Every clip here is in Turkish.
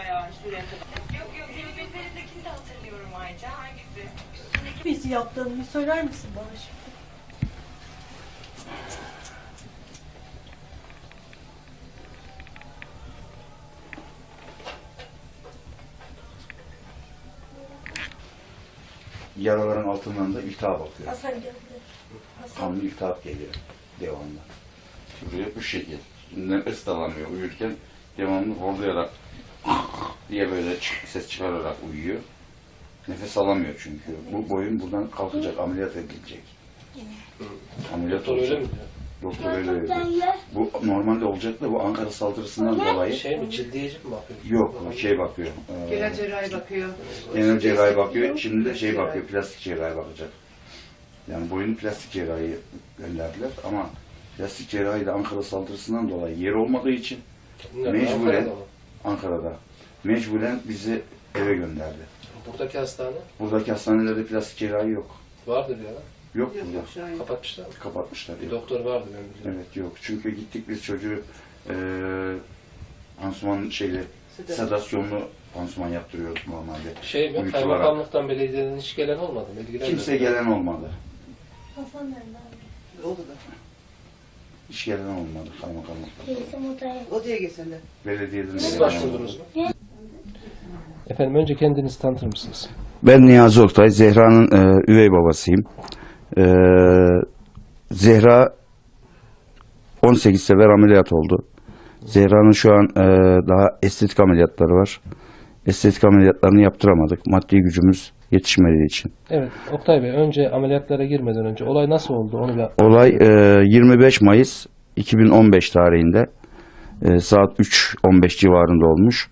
bayağı şuraya kadar. Yok yok senin üzerindekini de hatırlıyorum Ayça. Hangisi? Bizi yaptığını bir söyler misin bana şimdi? Yaraların altından da iltihap akıyor. Hasan geldi. Hasan. Kanlı iltihap geliyor devamlı. Şuraya bu şekil. Nefes de alamıyor uyurken devamlı horlayarak diye böyle ses çıkararak uyuyor. Nefes alamıyor çünkü. Bu boyun buradan kalkacak, ameliyat edilecek. Ameliyat Doktor öyle olacak. mi diyor? Doktor öyle öyle. Bu normalde olacak da bu Ankara saldırısından dolayı Şey mi, cildiyeci mi bakıyor? yok şey bakıyor. Ee, Genel cerrahi bakıyor. genel cerrahi bakıyor. Şimdi de şey bakıyor, plastik cerrahi bakacak. Yani boyunu plastik cerrahi gönderdiler ama plastik cerrahi de Ankara saldırısından dolayı yer olmadığı için Nerede? Mecburen. Ankara'da mı? Ankara'da mecburen bizi eve gönderdi. Buradaki hastane Buradaki hastanelerde plastik cerrahi yok. vardır ya. Yok burada. Kapatmışlar mı? Kapatmışlar. Bir Yok. doktor vardı ben biliyorum. Evet yok. Çünkü gittik biz çocuğu eee pansuman şeyle sedasyonlu pansuman yaptırıyorduk normalde. Şey mi, Uyutularak. kaymakamlıktan belediyeden hiç gelen olmadı mı? İlgilenmedi Kimse mi? gelen olmadı. Hasan nerede abi? Hiç gelen olmadı kaymakamlıktan. Teyzem odaya. Odaya geçsene. Belediyeden de Siz başvurdunuz mu? Efendim önce kendinizi tanıtır mısınız? Ben Niyazi Oktay, Zehra'nın e, üvey babasıyım. E, Zehra 18 sefer ameliyat oldu. Zehra'nın şu an e, daha estetik ameliyatları var. Estetik ameliyatlarını yaptıramadık. Maddi gücümüz yetişmediği için. Evet, Oktay Bey önce ameliyatlara girmeden önce olay nasıl oldu onu bir Olay e, 25 Mayıs 2015 tarihinde e, saat 3.15 civarında olmuş.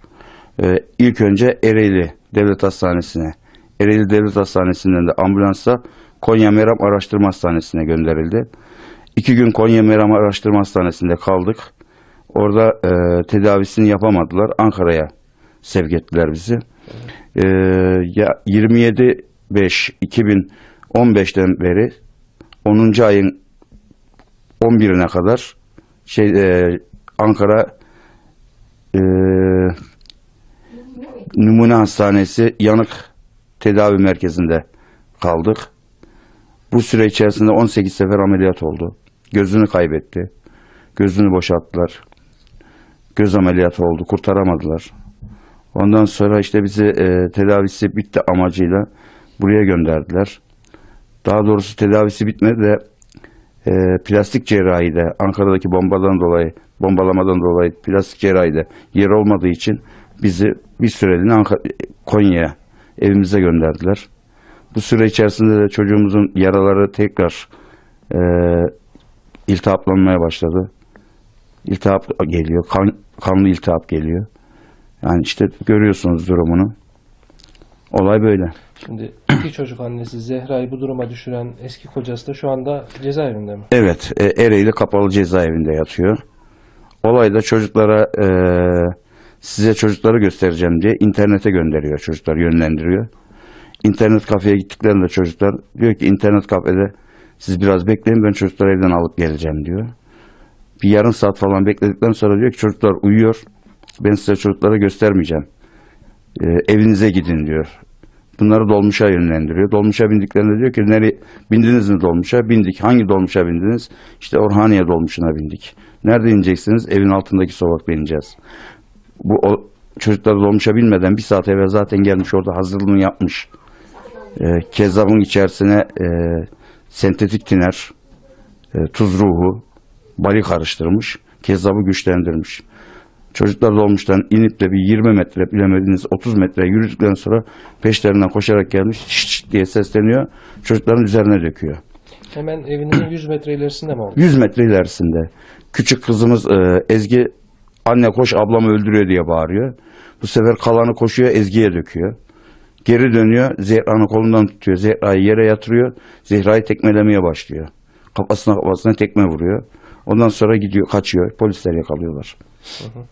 E, ilk önce Ereğli Devlet Hastanesi'ne, Ereğli Devlet Hastanesi'nden de ambulansla Konya Meram Araştırma Hastanesi'ne gönderildi. İki gün Konya Meram Araştırma Hastanesi'nde kaldık. Orada e, tedavisini yapamadılar. Ankara'ya sevk ettiler bizi. E, ya 27 5 2015'ten beri 10. ayın 11'ine kadar şey e, Ankara e, Numune Hastanesi Yanık Tedavi Merkezi'nde kaldık. Bu süre içerisinde 18 sefer ameliyat oldu. Gözünü kaybetti. Gözünü boşalttılar. Göz ameliyatı oldu. Kurtaramadılar. Ondan sonra işte bizi e, tedavisi bitti amacıyla buraya gönderdiler. Daha doğrusu tedavisi bitmedi de e, plastik cerrahide Ankara'daki bombadan dolayı bombalamadan dolayı plastik cerrahide yer olmadığı için bizi bir süreliğine Ankara, Konya'ya evimize gönderdiler. Bu süre içerisinde de çocuğumuzun yaraları tekrar e, iltihaplanmaya başladı. İltihap geliyor, kan, kanlı iltihap geliyor. Yani işte görüyorsunuz durumunu. Olay böyle. Şimdi iki çocuk annesi Zehra'yı bu duruma düşüren eski kocası da şu anda cezaevinde mi? Evet, e, Ereğli Kapalı Cezaevinde yatıyor. Olayda çocuklara e, size çocukları göstereceğim diye internete gönderiyor çocuklar, yönlendiriyor. İnternet kafeye gittiklerinde çocuklar diyor ki internet kafede siz biraz bekleyin ben çocukları evden alıp geleceğim diyor. Bir yarım saat falan bekledikten sonra diyor ki çocuklar uyuyor. Ben size çocuklara göstermeyeceğim. E, evinize gidin diyor. Bunları dolmuşa yönlendiriyor. Dolmuşa bindiklerinde diyor ki nereye bindiniz mi dolmuşa? Bindik. Hangi dolmuşa bindiniz? İşte Orhaniye dolmuşuna bindik. Nerede ineceksiniz? Evin altındaki sokakta ineceğiz. Bu o, çocuklar dolmuşa binmeden bir saat evvel zaten gelmiş orada hazırlığını yapmış. E, kezzabın içerisine e, sentetik tiner, e, tuz ruhu, bali karıştırmış. Kezzabı güçlendirmiş. Çocuklar dolmuştan inip de bir 20 metre bilemediniz 30 metre yürüdükten sonra peşlerinden koşarak gelmiş şşt şşt diye sesleniyor. Çocukların üzerine döküyor. Hemen evinizin 100 metre ilerisinde mi oldu? 100 metre ilerisinde. Küçük kızımız e, Ezgi anne koş ablamı öldürüyor diye bağırıyor. Bu sefer kalanı koşuyor Ezgi'ye döküyor. Geri dönüyor Zehra'nın kolundan tutuyor. Zehra'yı yere yatırıyor. Zehra'yı tekmelemeye başlıyor. Kafasına kafasına tekme vuruyor. Ondan sonra gidiyor kaçıyor. Polisler yakalıyorlar.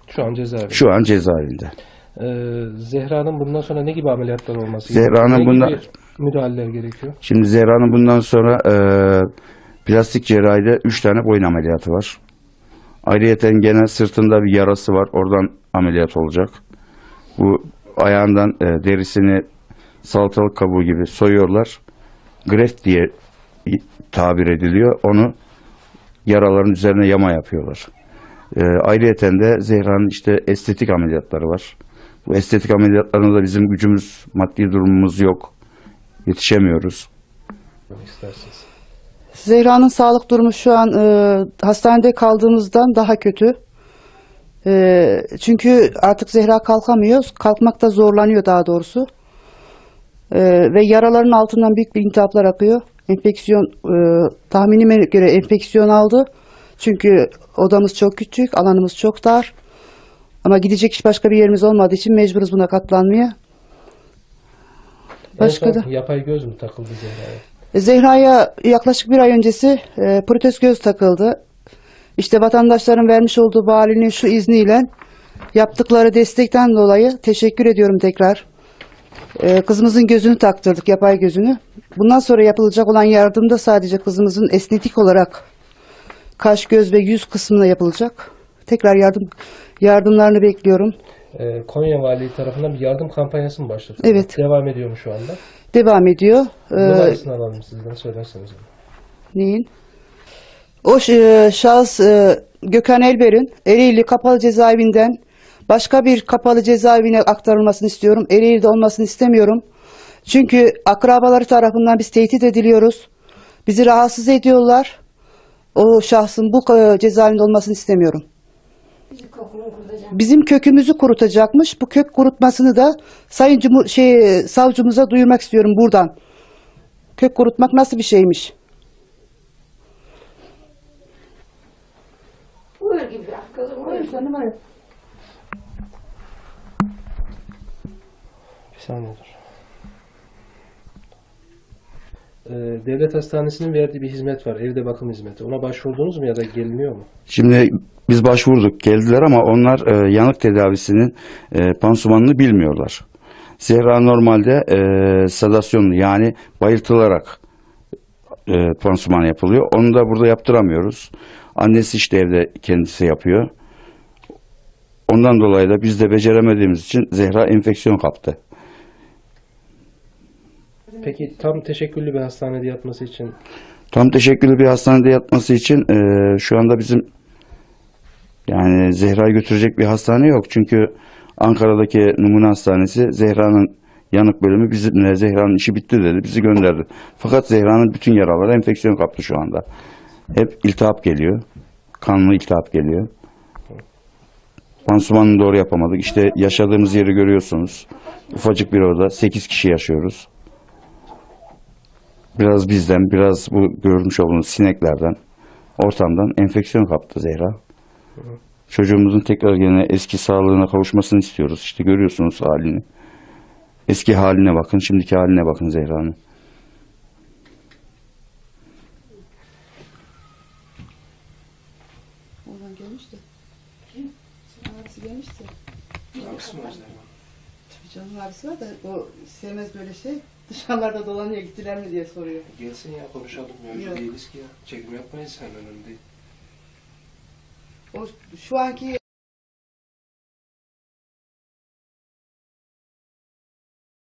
Şu an cezaevinde. Şu an cezaevinde. Ee, Zehra'nın bundan sonra ne gibi ameliyatlar olması Zehra'nın bundan- gibi müdahaleler gerekiyor? Şimdi Zehra'nın bundan sonra e, plastik cerrahide 3 tane boyun ameliyatı var. Ayrıyeten gene sırtında bir yarası var. Oradan ameliyat olacak. Bu ayağından e, derisini salatalık kabuğu gibi soyuyorlar. Greft diye tabir ediliyor. Onu yaraların üzerine yama yapıyorlar. E, ayrıyeten de Zehra'nın işte estetik ameliyatları var. Bu estetik ameliyatlarına da bizim gücümüz, maddi durumumuz yok. Yetişemiyoruz. Demek istersiniz. Zehra'nın sağlık durumu şu an e, hastanede kaldığımızdan daha kötü. E, çünkü artık Zehra kalkamıyor. Kalkmakta zorlanıyor daha doğrusu. E, ve yaraların altından büyük bir iltihaplar akıyor. Enfeksiyon, e, tahminime göre enfeksiyon aldı. Çünkü odamız çok küçük, alanımız çok dar. Ama gidecek hiç başka bir yerimiz olmadığı için mecburuz buna katlanmaya. Başka da- yapay göz mü takıldı Zehra'ya? Zehra'ya yaklaşık bir ay öncesi e, protez göz takıldı. İşte vatandaşların vermiş olduğu valinin şu izniyle yaptıkları destekten dolayı teşekkür ediyorum tekrar. E, kızımızın gözünü taktırdık, yapay gözünü. Bundan sonra yapılacak olan yardım da sadece kızımızın esnetik olarak kaş, göz ve yüz kısmına yapılacak. Tekrar yardım yardımlarını bekliyorum. Ee, Konya Valiliği tarafından bir yardım kampanyası mı başladı? Evet. Devam ediyor mu şu anda? Devam ediyor. E, Numarasını alalım sizden söylerseniz. Neyin? O ş- şahıs e, Gökhan Elber'in Ereğli kapalı cezaevinden başka bir kapalı cezaevine aktarılmasını istiyorum. Ereğli'de olmasını istemiyorum. Çünkü akrabaları tarafından biz tehdit ediliyoruz. Bizi rahatsız ediyorlar. O şahsın bu e, cezaevinde olmasını istemiyorum. Bizim kökümüzü kurutacakmış. Bu kök kurutmasını da Sayın Cumhur şey savcımıza duyurmak istiyorum buradan. Kök kurutmak nasıl bir şeymiş? Buyur gibi kızım. Buyur numara. Bir saniye dur. Ee, devlet hastanesinin verdiği bir hizmet var. Evde bakım hizmeti. Ona başvurdunuz mu ya da geliniyor mu? Şimdi biz başvurduk geldiler ama onlar e, yanık tedavisinin e, pansumanını bilmiyorlar. Zehra normalde e, sedasyonlu yani bayıltılarak e, pansuman yapılıyor. Onu da burada yaptıramıyoruz. Annesi işte evde kendisi yapıyor. Ondan dolayı da biz de beceremediğimiz için Zehra enfeksiyon kaptı. Peki tam teşekküllü bir hastanede yatması için Tam teşekküllü bir hastanede yatması için e, şu anda bizim yani Zehra'yı götürecek bir hastane yok. Çünkü Ankara'daki numune hastanesi Zehra'nın yanık bölümü bizimle Zehra'nın işi bitti dedi. Bizi gönderdi. Fakat Zehra'nın bütün yaraları enfeksiyon kaptı şu anda. Hep iltihap geliyor. Kanlı iltihap geliyor. Pansumanını doğru yapamadık. İşte yaşadığımız yeri görüyorsunuz. Ufacık bir oda. 8 kişi yaşıyoruz. Biraz bizden, biraz bu görmüş olduğunuz sineklerden, ortamdan enfeksiyon kaptı Zehra. Çocuğumuzun tekrar yine eski sağlığına kavuşmasını istiyoruz. İşte görüyorsunuz halini. Eski haline bakın, şimdiki haline bakın Zehra'nın. Oradan gelmişti. Abisi gelmişti. Abisi var da o sevmez böyle şey. Dışarılarda dolanıyor gittiler mi diye soruyor. Gelsin ya konuşalım. Yok. değiliz ki ya. Çekim yapmayız hemen önünde. O şu anki